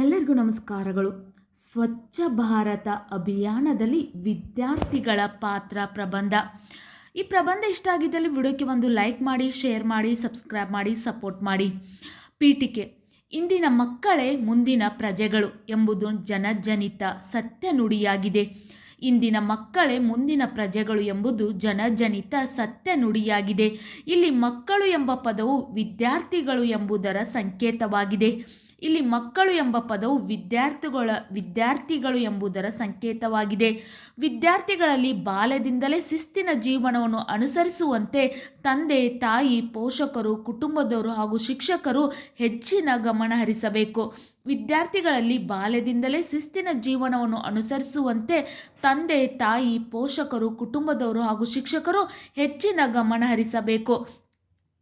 ಎಲ್ಲರಿಗೂ ನಮಸ್ಕಾರಗಳು. ಸ್ವಚ್ಛ ಭಾರತ ಅಭಿಯಾನದಲ್ಲಿ ವಿದ್ಯಾರ್ಥಿಗಳ ಪಾತ್ರ ಪ್ರಬಂಧ. ಈ ಪ್ರಬಂಧ ಇಷ್ಟ ಆಗಿದ್ದಲ್ಲಿ ವಿಡಿಯೋಕ್ಕೆ ಒಂದು ಲೈಕ್ ಮಾಡಿ, ಶೇರ್ ಮಾಡಿ, ಸಬ್ಸ್ಕ್ರೈಬ್ ಮಾಡಿ, ಸಪೋರ್ಟ್ ಮಾಡಿ. ಪೀಠಿಕೆ, ಇಂದಿನ ಮಕ್ಕಳೇ ಮುಂದಿನ ಪ್ರಜೆಗಳು ಎಂಬುದು ಜನಜನಿತ ಸತ್ಯ ನುಡಿಯಾಗಿದೆ. ಇಂದಿನ ಮಕ್ಕಳೇ ಮುಂದಿನ ಪ್ರಜೆಗಳು ಎಂಬುದು ಜನಜನಿತ ಸತ್ಯ ನುಡಿಯಾಗಿದೆ. ಇಲ್ಲಿ ಮಕ್ಕಳು ಎಂಬ ಪದವು ವಿದ್ಯಾರ್ಥಿಗಳು ಎಂಬುದರ ಸಂಕೇತವಾಗಿದೆ. ಇಲ್ಲಿ ಮಕ್ಕಳು ಎಂಬ ಪದವು ವಿದ್ಯಾರ್ಥಿಗಳ, ವಿದ್ಯಾರ್ಥಿಗಳು ಎಂಬುದರ ಸಂಕೇತವಾಗಿದೆ. ವಿದ್ಯಾರ್ಥಿಗಳಲ್ಲಿ ಬಾಲ್ಯದಿಂದಲೇ ಶಿಸ್ತಿನ ಜೀವನವನ್ನು ಅನುಸರಿಸುವಂತೆ ತಂದೆ, ತಾಯಿ, ಪೋಷಕರು, ಕುಟುಂಬದವರು ಹಾಗೂ ಶಿಕ್ಷಕರು ಹೆಚ್ಚಿನ ಗಮನ ಹರಿಸಬೇಕು. ವಿದ್ಯಾರ್ಥಿಗಳಲ್ಲಿ ಬಾಲ್ಯದಿಂದಲೇ ಶಿಸ್ತಿನ ಜೀವನವನ್ನು ಅನುಸರಿಸುವಂತೆ ತಂದೆ, ತಾಯಿ, ಪೋಷಕರು, ಕುಟುಂಬದವರು ಹಾಗೂ ಶಿಕ್ಷಕರು ಹೆಚ್ಚಿನ ಗಮನ ಹರಿಸಬೇಕು.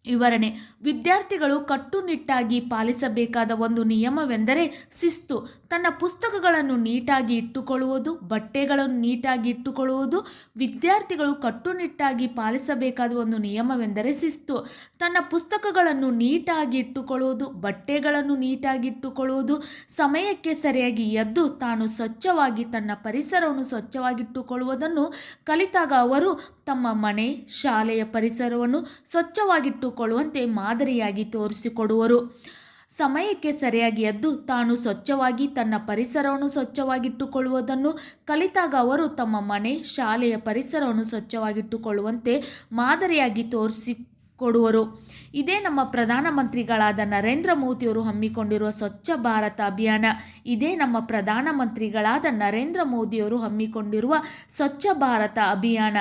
ವಿವರಣೆ. ವಿದ್ಯಾರ್ಥಿಗಳು ಕಟ್ಟುನಿಟ್ಟಾಗಿ ಪಾಲಿಸಬೇಕಾದ ಒಂದು ನಿಯಮವೆಂದರೆ ಶಿಸ್ತು. ತನ್ನ ಪುಸ್ತಕಗಳನ್ನು ನೀಟಾಗಿ ಇಟ್ಟುಕೊಳ್ಳುವುದು, ಬಟ್ಟೆಗಳನ್ನು ನೀಟಾಗಿ ಇಟ್ಟುಕೊಳ್ಳುವುದು, ವಿದ್ಯಾರ್ಥಿಗಳು ಕಟ್ಟುನಿಟ್ಟಾಗಿ ಪಾಲಿಸಬೇಕಾದ ಒಂದು ನಿಯಮವೆಂದರೆ ಶಿಸ್ತು. ತನ್ನ ಪುಸ್ತಕಗಳನ್ನು ನೀಟಾಗಿ ಇಟ್ಟುಕೊಳ್ಳುವುದು, ಬಟ್ಟೆಗಳನ್ನು ನೀಟಾಗಿ ಇಟ್ಟುಕೊಳ್ಳುವುದು, ಸಮಯಕ್ಕೆ ಸರಿಯಾಗಿ ಎದ್ದು ತಾನು ಸ್ವಚ್ಛವಾಗಿ ತನ್ನ ಪರಿಸರವನ್ನು ಸ್ವಚ್ಛವಾಗಿಟ್ಟುಕೊಳ್ಳುವುದನ್ನು ಕಲಿತಾಗ ಅವರು ತಮ್ಮ ಮನೆ, ಶಾಲೆಯ ಪರಿಸರವನ್ನು ಸ್ವಚ್ಛವಾಗಿಟ್ಟುಕೊಳ್ಳುವಂತೆ ಮಾದರಿಯಾಗಿ ತೋರಿಸಿಕೊಡುವರು. ಸಮಯಕ್ಕೆ ಸರಿಯಾಗಿ ಎದ್ದು ತಾನು ಸ್ವಚ್ಛವಾಗಿ ತನ್ನ ಪರಿಸರವನ್ನು ಸ್ವಚ್ಛವಾಗಿಟ್ಟುಕೊಳ್ಳುವುದನ್ನು ಕಲಿತಾಗ ಅವರು ತಮ್ಮ ಮನೆ, ಶಾಲೆಯ ಪರಿಸರವನ್ನು ಸ್ವಚ್ಛವಾಗಿಟ್ಟುಕೊಳ್ಳುವಂತೆ ಮಾದರಿಯಾಗಿ ತೋರಿಸಿ ಕೊಡುವರು ಇದೇ ನಮ್ಮ ಪ್ರಧಾನಮಂತ್ರಿಗಳಾದ ನರೇಂದ್ರ ಮೋದಿಯವರು ಹಮ್ಮಿಕೊಂಡಿರುವ ಸ್ವಚ್ಛ ಭಾರತ ಅಭಿಯಾನ. ಇದೇ ನಮ್ಮ ಪ್ರಧಾನಮಂತ್ರಿಗಳಾದ ನರೇಂದ್ರ ಮೋದಿಯವರು ಹಮ್ಮಿಕೊಂಡಿರುವ ಸ್ವಚ್ಛ ಭಾರತ ಅಭಿಯಾನ.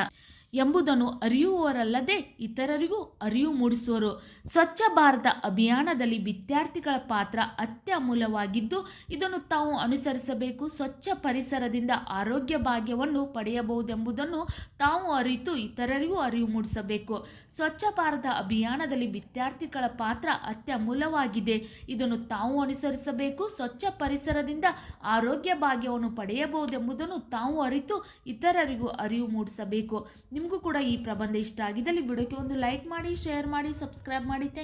ಎಂಬುದನ್ನು ಅರಿಯುವವರಲ್ಲದೆ ಇತರರಿಗೂ ಅರಿವು ಮೂಡಿಸುವರು. ಸ್ವಚ್ಛ ಭಾರತ ಅಭಿಯಾನದಲ್ಲಿ ವಿದ್ಯಾರ್ಥಿಗಳ ಪಾತ್ರ ಅತ್ಯಮೂಲವಾಗಿದ್ದು ಇದನ್ನು ತಾವು ಅನುಸರಿಸಬೇಕು. ಸ್ವಚ್ಛ ಪರಿಸರದಿಂದ ಆರೋಗ್ಯ ಭಾಗ್ಯವನ್ನು ಪಡೆಯಬಹುದೆಂಬುದನ್ನು ತಾವು ಅರಿತು ಇತರರಿಗೂ ಅರಿವು ಮೂಡಿಸಬೇಕು. ಸ್ವಚ್ಛ ಭಾರತ ಅಭಿಯಾನದಲ್ಲಿ ವಿದ್ಯಾರ್ಥಿಗಳ ಪಾತ್ರ ಅತ್ಯಮೂಲವಾಗಿದೆ ಇದನ್ನು ತಾವು ಅನುಸರಿಸಬೇಕು. ಸ್ವಚ್ಛ ಪರಿಸರದಿಂದ ಆರೋಗ್ಯ ಭಾಗ್ಯವನ್ನು ಪಡೆಯಬಹುದೆಂಬುದನ್ನು ತಾವು ಅರಿತು ಇತರರಿಗೂ ಅರಿವು ಮೂಡಿಸಬೇಕು. ನಿಮಗೂ ಕೂಡ ಈ ಪ್ರಬಂಧ ಇಷ್ಟ ಆಗಿದ್ದಲ್ಲಿ ವಿಡಿಯೋಕ್ಕೆ ಒಂದು ಲೈಕ್ ಮಾಡಿ ಶೇರ್ ಮಾಡಿ ಸಬ್ಸ್ಕ್ರೈಬ್ ಮಾಡಿ. ಥ್ಯಾಂಕ್